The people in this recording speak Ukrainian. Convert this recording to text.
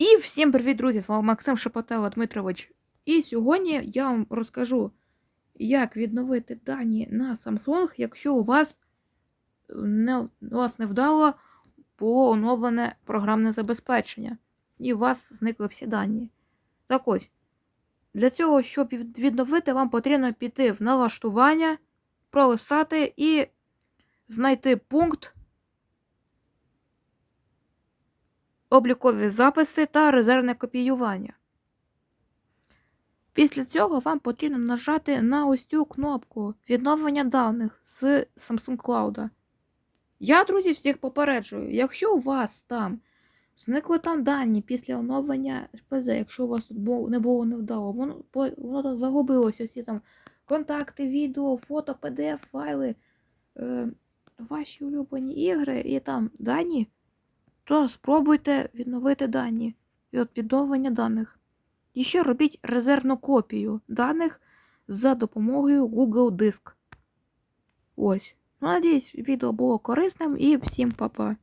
І всім привіт, друзі! З вами Максим Шепотело Дмитрович. І сьогодні я вам розкажу, як відновити дані на Samsung, якщо у вас не, у вас не вдало було оновлене програмне забезпечення, і у вас зникли всі дані. Так ось, для цього, щоб відновити, вам потрібно піти в налаштування, пролистати і знайти пункт облікові записи та резервне копіювання. Після цього вам потрібно нажати на ось цю кнопку відновлення даних з Samsung Cloud. Я, друзі, всіх попереджую, якщо у вас там зникли там дані після оновлення РПЗ, якщо у вас тут не було невдало, воно, воно там загубилося, всі там контакти, відео, фото, PDF, файли, е, ваші улюблені ігри і там дані, то спробуйте відновити дані від відновлення даних. І ще робіть резервну копію даних за допомогою Google Диск. Ось. Надіюсь, відео було корисним і всім па-па.